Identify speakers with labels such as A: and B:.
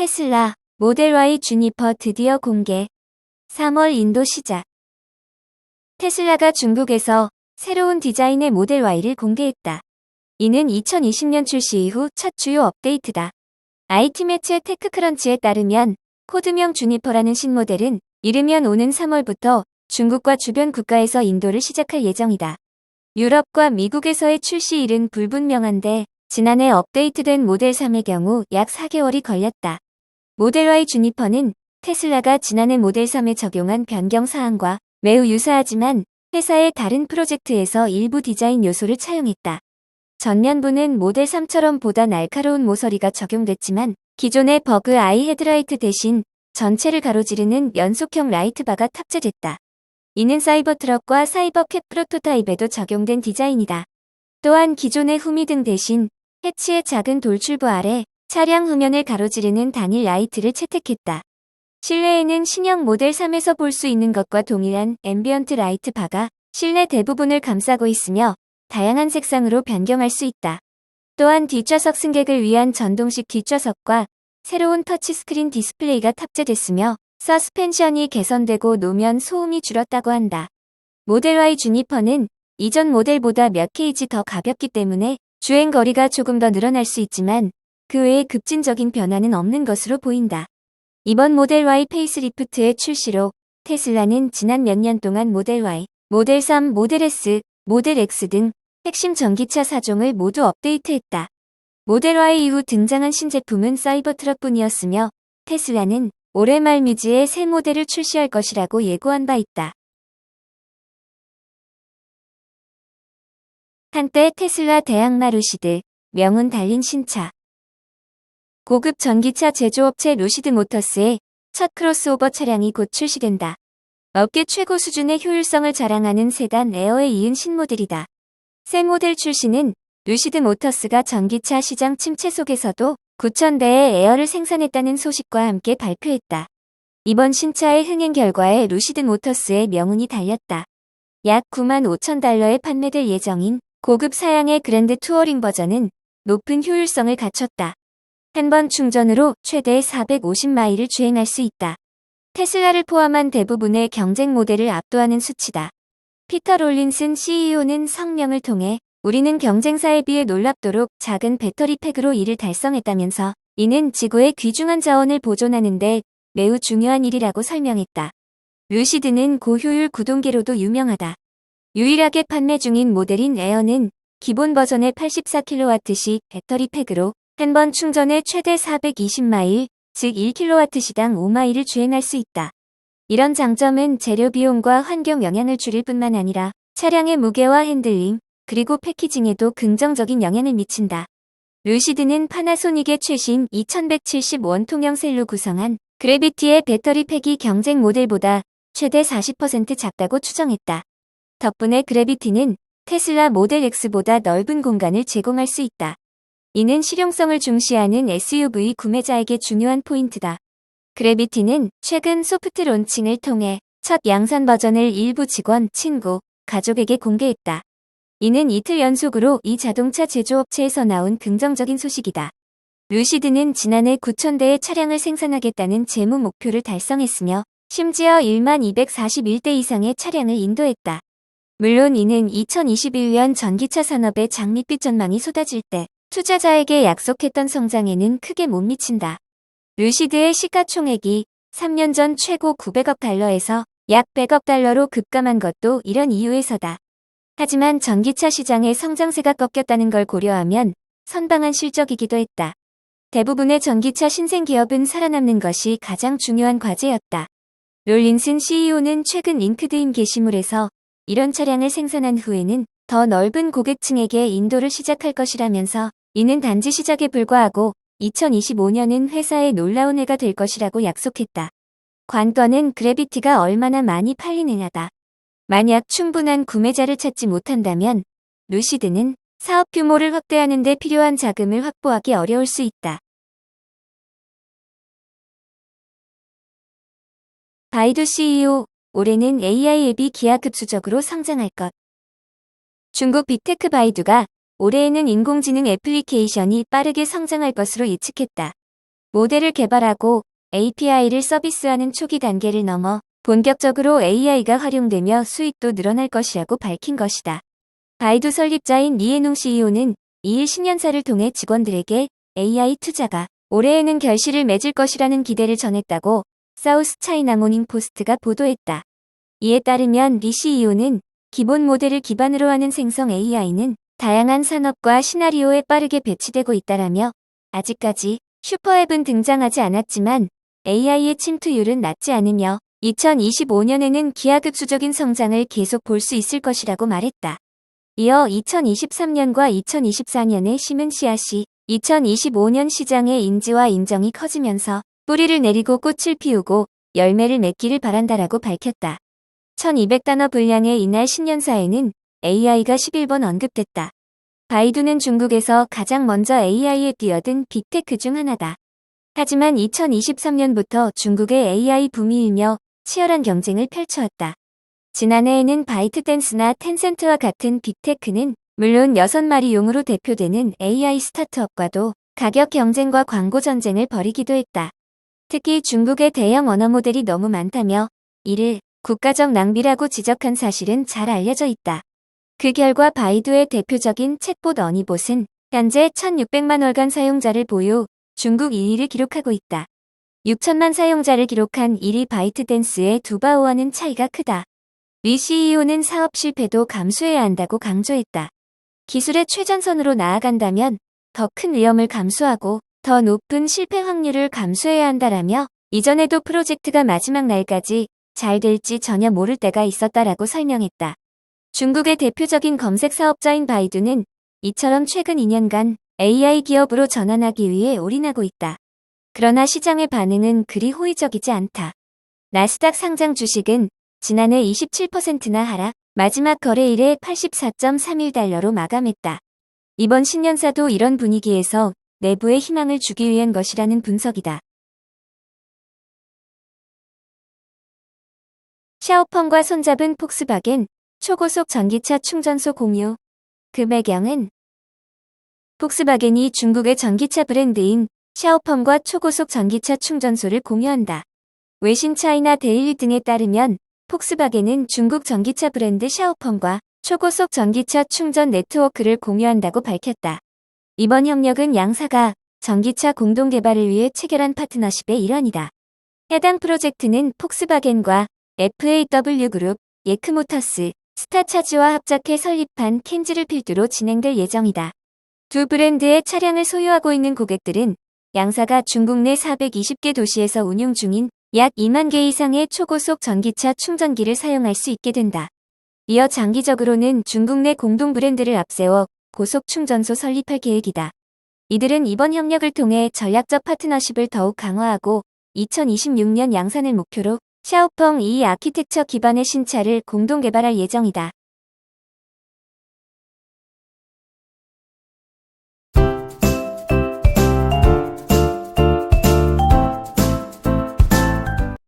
A: 테슬라 모델 Y 주니퍼 드디어 공개. 3월 인도 시작. 테슬라가 중국에서 새로운 디자인의 모델 Y를 공개했다. 이는 2020년 출시 이후 첫 주요 업데이트다. IT 매체 테크크런치에 따르면 코드명 주니퍼라는 신모델은 이르면 오는 3월부터 중국과 주변 국가에서 인도를 시작할 예정이다. 유럽과 미국에서의 출시일은 불분명한데 지난해 업데이트된 모델 3의 경우 약 4개월이 걸렸다. 모델 Y 주니퍼는 테슬라가 지난해 모델 3에 적용한 변경 사항과 매우 유사하지만 회사의 다른 프로젝트에서 일부 디자인 요소를 차용했다. 전면부는 모델 3처럼 보다 날카로운 모서리가 적용됐지만 기존의 버그 아이 헤드라이트 대신 전체를 가로지르는 연속형 라이트바가 탑재됐다. 이는 사이버 트럭과 사이버 캡 프로토타입에도 적용된 디자인이다. 또한 기존의 후미등 대신 해치의 작은 돌출부 아래 차량 후면을 가로지르는 단일 라이트를 채택했다. 실내에는 신형 모델 3에서 볼 수 있는 것과 동일한 앰비언트 라이트 바가 실내 대부분을 감싸고 있으며 다양한 색상으로 변경할 수 있다. 또한 뒷좌석 승객을 위한 전동식 뒷좌석과 새로운 터치스크린 디스플레이가 탑재됐으며 서스펜션이 개선되고 노면 소음이 줄었다고 한다. 모델 Y 주니퍼는 이전 모델보다 몇 케이지 더 가볍기 때문에 주행 거리가 조금 더 늘어날 수 있지만 그 외에 급진적인 변화는 없는 것으로 보인다. 이번 모델 Y 페이스리프트의 출시로 테슬라는 지난 몇 년 동안 모델 Y, 모델 3, 모델 S, 모델 X 등 핵심 전기차 사종을 모두 업데이트했다. 모델 Y 이후 등장한 신제품은 사이버 트럭뿐이었으며 테슬라는 올해 말 뮤지에 새 모델을 출시할 것이라고 예고한 바 있다. 한때 테슬라 대항마 루시드, 명운 달린 신차. 고급 전기차 제조업체 루시드 모터스의 첫 크로스오버 차량이 곧 출시된다. 업계 최고 수준의 효율성을 자랑하는 세단 에어에 이은 신모델이다. 새 모델 출시는 루시드 모터스가 전기차 시장 침체 속에서도 9,000대의 에어를 생산했다는 소식과 함께 발표했다. 이번 신차의 흥행 결과에 루시드 모터스의 명운이 달렸다. 약 9만 5천 달러에 판매될 예정인 고급 사양의 그랜드 투어링 버전은 높은 효율성을 갖췄다. 한 번 충전으로 최대 450마일을 주행할 수 있다. 테슬라를 포함한 대부분의 경쟁 모델을 압도하는 수치다. 피터 롤린슨 CEO는 성명을 통해 우리는 경쟁사에 비해 놀랍도록 작은 배터리 팩으로 이를 달성했다면서 이는 지구의 귀중한 자원을 보존하는데 매우 중요한 일이라고 설명했다. 루시드는 고효율 구동계로도 유명하다. 유일하게 판매 중인 모델인 에어는 기본 버전의 84kW씩 배터리 팩으로 한 번 충전에 최대 420마일, 즉 1kW시당 5마일을 주행할 수 있다. 이런 장점은 재료 비용과 환경 영향을 줄일 뿐만 아니라 차량의 무게와 핸들링, 그리고 패키징에도 긍정적인 영향을 미친다. 루시드는 파나소닉의 최신 2170 원통형 셀로 구성한 그래비티의 배터리 팩이 경쟁 모델보다 최대 40% 작다고 추정했다. 덕분에 그래비티는 테슬라 모델 X보다 넓은 공간을 제공할 수 있다. 이는 실용성을 중시하는 SUV 구매자에게 중요한 포인트다. 그래비티는 최근 소프트 론칭을 통해 첫 양산 버전을 일부 직원, 친구, 가족에게 공개했다. 이는 이틀 연속으로 이 자동차 제조업체에서 나온 긍정적인 소식이다. 루시드는 지난해 9,000대의 차량을 생산하겠다는 재무 목표를 달성했으며 심지어 1만 241대 이상의 차량을 인도했다. 물론 이는 2021년 전기차 산업의 장밋빛 전망이 쏟아질 때 투자자에게 약속했던 성장에는 크게 못 미친다. 루시드의 시가총액이 3년 전 최고 900억 달러에서 약 100억 달러로 급감한 것도 이런 이유에서다. 하지만 전기차 시장의 성장세가 꺾였다는 걸 고려하면 선방한 실적이기도 했다. 대부분의 전기차 신생 기업은 살아남는 것이 가장 중요한 과제였다. 롤린슨 CEO는 최근 링크드인 게시물에서 이런 차량을 생산한 후에는 더 넓은 고객층에게 인도를 시작할 것이라면서 이는 단지 시작에 불과하고 2025년은 회사의 놀라운 해가 될 것이라고 약속했다. 관건은 그래비티가 얼마나 많이 팔리느냐다. 만약 충분한 구매자를 찾지 못한다면 루시드는 사업 규모를 확대하는 데 필요한 자금을 확보하기 어려울 수 있다. 바이두 CEO, 올해는 AI 앱이 기하급수적으로 성장할 것. 중국 빅테크 바이두가 올해에는 인공지능 애플리케이션이 빠르게 성장할 것으로 예측했다. 모델을 개발하고 API를 서비스하는 초기 단계를 넘어 본격적으로 AI가 활용되며 수익도 늘어날 것이라고 밝힌 것이다. 바이두 설립자인 리에농 CEO는 2일 신년사를 통해 직원들에게 AI 투자가 올해에는 결실을 맺을 것이라는 기대를 전했다고 사우스 차이나 모닝 포스트가 보도했다. 이에 따르면 리 CEO는 기본 모델을 기반으로 하는 생성 AI는 다양한 산업과 시나리오에 빠르게 배치되고 있다라며 아직까지 슈퍼앱은 등장하지 않았지만 AI의 침투율은 낮지 않으며 2025년에는 기하급수적인 성장을 계속 볼 수 있을 것이라고 말했다. 이어 2023년과 2024년에 심은 씨앗이 2025년 시장의 인지와 인정이 커지면서 뿌리를 내리고 꽃을 피우고 열매를 맺기를 바란다라고 밝혔다. 1200단어 분량의 이날 신년사에는 AI가 11번 언급됐다. 바이두는 중국에서 가장 먼저 AI에 뛰어든 빅테크 중 하나다. 하지만 2023년부터 중국의 AI 붐이 일며 치열한 경쟁을 펼쳐왔다. 지난해에는 바이트댄스나 텐센트와 같은 빅테크는 물론 6마리 용으로 대표되는 AI 스타트업과도 가격 경쟁과 광고 전쟁을 벌이기도 했다. 특히 중국의 대형 언어 모델이 너무 많다며 이를 국가적 낭비라고 지적한 사실은 잘 알려져 있다. 그 결과 바이두의 대표적인 챗봇 어니봇은 현재 1600만 월간 사용자를 보유 중국 2위를 기록하고 있다. 6천만 사용자를 기록한 1위 바이트댄스의 두바오와는 차이가 크다. 리 CEO는 사업 실패도 감수해야 한다고 강조했다. 기술의 최전선으로 나아간다면 더 큰 위험을 감수하고 더 높은 실패 확률을 감수해야 한다라며 이전에도 프로젝트가 마지막 날까지 잘 될지 전혀 모를 때가 있었다라고 설명했다. 중국의 대표적인 검색 사업자인 바이두는 이처럼 최근 2년간 AI 기업으로 전환하기 위해 올인하고 있다. 그러나 시장의 반응은 그리 호의적이지 않다. 나스닥 상장 주식은 지난해 27%나 하락, 마지막 거래일에 84.31달러로 마감했다. 이번 신년사도 이런 분위기에서 내부에 희망을 주기 위한 것이라는 분석이다. 샤오펑과 손잡은 폭스바겐 초고속 전기차 충전소 공유. 그 배경은 폭스바겐이 중국의 전기차 브랜드인 샤오펑과 초고속 전기차 충전소를 공유한다. 외신 차이나 데일리 등에 따르면 폭스바겐은 중국 전기차 브랜드 샤오펑과 초고속 전기차 충전 네트워크를 공유한다고 밝혔다. 이번 협력은 양사가 전기차 공동 개발을 위해 체결한 파트너십의 일환이다. 해당 프로젝트는 폭스바겐과 FAW 그룹, 예크모터스, 스타차즈와 합작해 설립한 켄지를 필두로 진행될 예정이다. 두 브랜드의 차량을 소유하고 있는 고객들은 양사가 중국 내 420개 도시에서 운용 중인 약 2만 개 이상의 초고속 전기차 충전기를 사용할 수 있게 된다. 이어 장기적으로는 중국 내 공동 브랜드를 앞세워 고속 충전소 설립할 계획이다. 이들은 이번 협력을 통해 전략적 파트너십을 더욱 강화하고 2026년 양산을 목표로 샤오펑 2 아키텍처 기반의 신차를 공동 개발할 예정이다.